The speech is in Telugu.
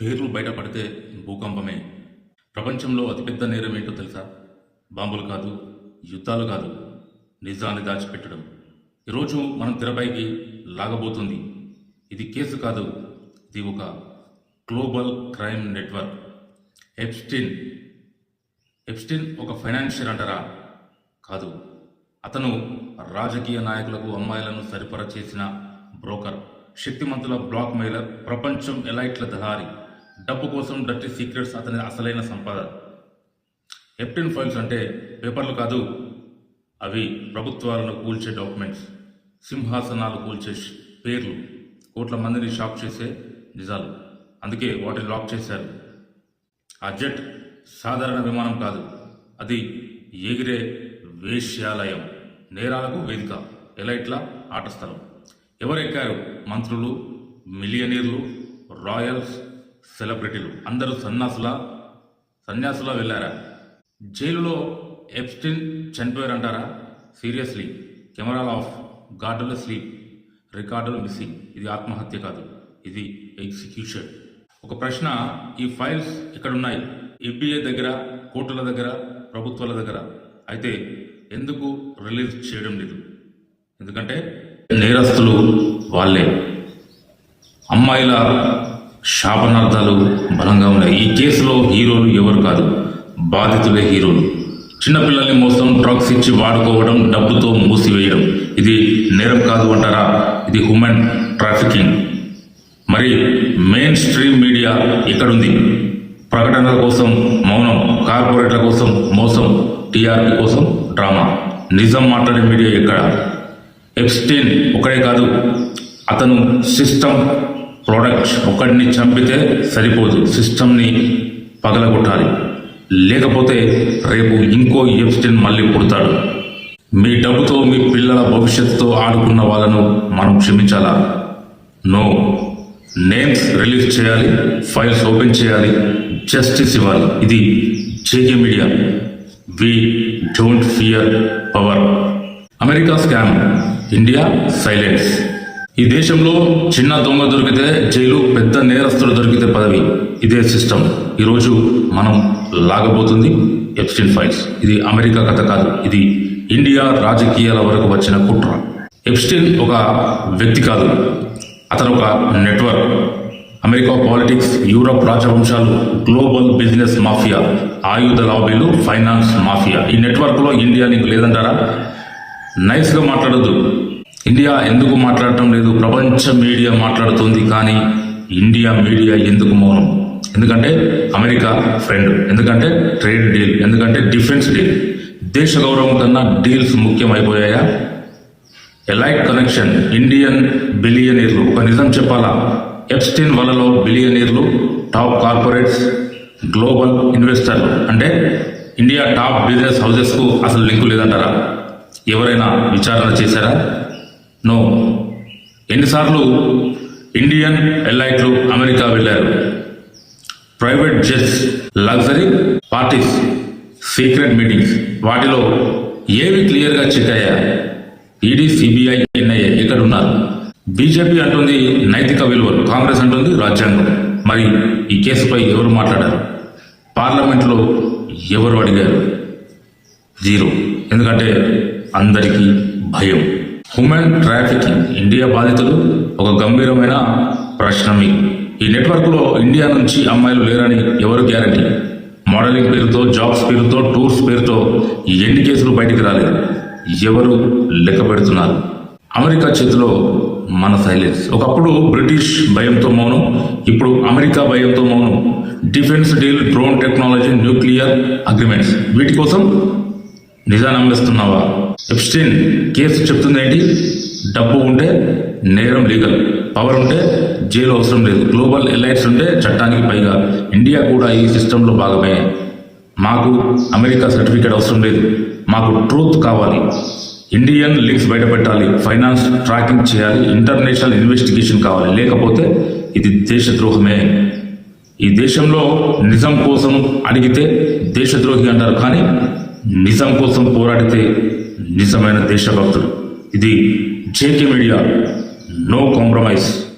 పేర్లు బయటపడితే భూకంపమే. ప్రపంచంలో అతిపెద్ద నేరం ఏంటో తెలుసా? బాంబులు కాదు యుద్ధాలు కాదు నిజాన్ని దాచిపెట్టడం. ఈరోజు మనం తెరపైకి లాగబోతుంది. ఇది కేసు కాదు ఇది ఒక global crime network. Epstein. Epstein ఒక ఫైనాన్షియల్ అంటారా? కాదు. అతను రాజకీయ నాయకులకు అమ్మాయిలను సరిపర చేసిన బ్రోకర్ శక్తిమంతుల బ్లాక్ మెయిలర్ ప్రపంచం ఎలైట్ల దళారి డబ్బు కోసం డర్టీ సీక్రెట్స్ అతని అసలైన సంపద. ఎప్టిన్ ఫైల్స్ అంటే పేపర్లు కాదు అవి ప్రభుత్వాలను కూల్చే డాక్యుమెంట్స్ సింహాసనాలు కూల్చే పేర్లు. కోట్ల మందిని షాక్ చేసే నిజాలు. అందుకే వాటిని లాక్ చేశారు. ఆ జెట్ సాధారణ విమానం కాదు అది ఎగిరే వేశ్యాలయం నేరాలకు వేదిక ఎలైట్ల ఆట స్థలం ఎవరెక్కారు మంత్రులు మిలియనీర్లు రాయల్స్ సెలబ్రిటీలు. అందరూ సన్యాసుల సన్యాసులా వెళ్ళారా? జైలులో ఎప్స్టిన్ చనిపోయారంటారా? సీరియస్లీ కెమెరాలు ఆఫ్ గార్డుల స్లీప్ రికార్డులు మిస్సింగ్. ఇది ఆత్మహత్య కాదు ఇది ఎగ్జిక్యూషన్. ఒక ప్రశ్న ఈ ఫైల్స్ ఎక్కడున్నాయి? ఎఫ్బిఐ దగ్గర కోర్టుల దగ్గర ప్రభుత్వాల దగ్గర? అయితే ఎందుకు రిలీజ్ చేయడం లేదు? ఎందుకంటే నేరస్తులు వాళ్ళే. అమ్మాయిల శాపనార్థాలు బలంగా ఉన్నాయి. ఈ కేసులో హీరోలు ఎవరు కాదు? బాధితులే హీరోలు. చిన్నపిల్లల్ని మోసం డ్రగ్స్ ఇచ్చి వాడుకోవడం డబ్బుతో మూసివేయడం. ఇది నేరం కాదు అంటారా? ఇది హ్యూమన్ ట్రాఫికింగ్ మరి మెయిన్ స్ట్రీమ్ మీడియా ఎక్కడుంది? ప్రకటనల కోసం మౌనం కార్పొరేట్ల కోసం మోసం టీఆర్పీ కోసం డ్రామా. నిజం మాట్లాడే మీడియా ఎక్కడ? ఎప్స్టీన్ ఒకడే కాదు. అతను సిస్టమ్ ప్రోడక్ట్ ఒకడిని చంపితే సరిపోదు. సిస్టమ్ని పగలగొట్టాలి. లేకపోతే రేపు ఇంకో ఎప్స్టీన్ మళ్ళీ పుడతాడు. మీ డబ్బుతో మీ పిల్లల భవిష్యత్తుతో ఆడుకున్న వాళ్ళను మనం క్షమించాలా? నో. నేమ్స్ రిలీజ్ చేయాలి. ఫైల్స్ ఓపెన్ చేయాలి. జస్టిస్ ఇవ్వాలి. ఇది JK media. We don't fear power. America scam. India silence. ఈ దేశంలో చిన్న దొంగ దొరికితే జైలు పెద్ద నేరస్తుడు దొరికితే పదవి. ఇదే సిస్టమ్. ఈరోజు మనం లాగబోతుంది ఎప్స్టిన్ ఫైల్స్ ఇది అమెరికా కథ కాదు. ఇది ఇండియా రాజకీయాల వరకు వచ్చిన కుట్ర. ఎప్స్టిన్ ఒక వ్యక్తి కాదు. అతను ఒక నెట్వర్క్. అమెరికా పాలిటిక్స్ యూరప్ రాజవంశాలు గ్లోబల్ బిజినెస్ మాఫియా ఆయుధ లాబీలు ఫైనాన్స్ మాఫియా. ఈ నెట్వర్క్లో ఇండియా నీకు లేదంటారా? నైస్గా మాట్లాడద్దు. ఇండియా ఎందుకు మాట్లాడటం లేదు? ప్రపంచ మీడియా మాట్లాడుతుంది కానీ ఇండియా మీడియా ఎందుకు మౌనం? ఎందుకంటే అమెరికా ఫ్రెండ్ ఎందుకంటే ట్రేడ్ డీల్ ఎందుకంటే డిఫెన్స్ డీల్ దేశ గౌరవం కన్నా డీల్స్ ముఖ్యమైపోయాయా? ఎలైట్ కనెక్షన్ ఇండియన్ బిలియనీర్లు ఒక నిజం చెప్పాలా? ఎప్స్టిన్ వలలో బిలియనీర్లు టాప్ కార్పొరేట్స్ గ్లోబల్ ఇన్వెస్టర్లు అంటే ఇండియా టాప్ బిజినెస్ హౌసెస్కు అసలు లింకు లేదంటారా? ఎవరైనా విచారణ చేశారా? నో. ఎన్నిసార్లు ఇండియన్ ఎలైట్లు అమెరికా వెళ్ళారు? Private jets luxury parties secret meetings వాటిలో ఏవి క్లియర్గా చెక్ అయ్యా? ఈడీ సిబిఐ ఎన్ఐఏ ఇక్కడ ఉన్నారు బీజేపీ అంటుంది నైతిక విలువలు కాంగ్రెస్ అంటుంది రాజ్యాంగం. మరి ఈ కేసుపై ఎవరు మాట్లాడారు? పార్లమెంట్లో ఎవరు అడిగారు? జీరో. ఎందుకంటే అందరికీ భయం. హ్యూమన్ ట్రాఫికింగ్ ఇండియా బాధితులు ఒక గంభీరమైన ప్రశ్న మీకు ఈ నెట్వర్క్లో ఇండియా నుంచి అమ్మాయిలు లేరని ఎవరు గ్యారంటీ? మోడలింగ్ పేరుతో జాబ్స్ పేరుతో టూర్స్ పేరుతో ఎన్ని కేసులు బయటికి రాలేదు? ఎవరు లెక్క పెడుతున్నారు? అమెరికా చేతిలో మన సైలెన్స్. ఒకప్పుడు బ్రిటిష్ భయంతో మౌనం ఇప్పుడు అమెరికా భయంతో మౌనం. Defence deal drone technology nuclear agreements. వీటి కోసం నిజాన్ని నమ్మేస్తున్నావా ఎప్స్టీన్ కేసు చెప్తుంది ఏంటి డబ్బు ఉంటే నేరం లీగల్ పవర్ ఉంటే జైలు అవసరం లేదు. గ్లోబల్ ఎలైట్స్ ఉంటే చట్టానికి పైగా. ఇండియా కూడా ఈ సిస్టంలో భాగమే. మాకు అమెరికా సర్టిఫికేట్ అవసరం లేదు. మాకు ట్రూత్ కావాలి. ఇండియన్ లింక్స్ బయటపెట్టాలి. ఫైనాన్స్ ట్రాకింగ్ చేయాలి. ఇంటర్నేషనల్ ఇన్వెస్టిగేషన్ కావాలి. లేకపోతే ఇది దేశద్రోహమే. ఈ దేశంలో నిజం కోసం అడిగితే దేశద్రోహి అంటారు కానీ నిజం కోసం పోరాడితే నిజమైన దేశభక్తులు. ఇది జేకే మీడియా. No compromise.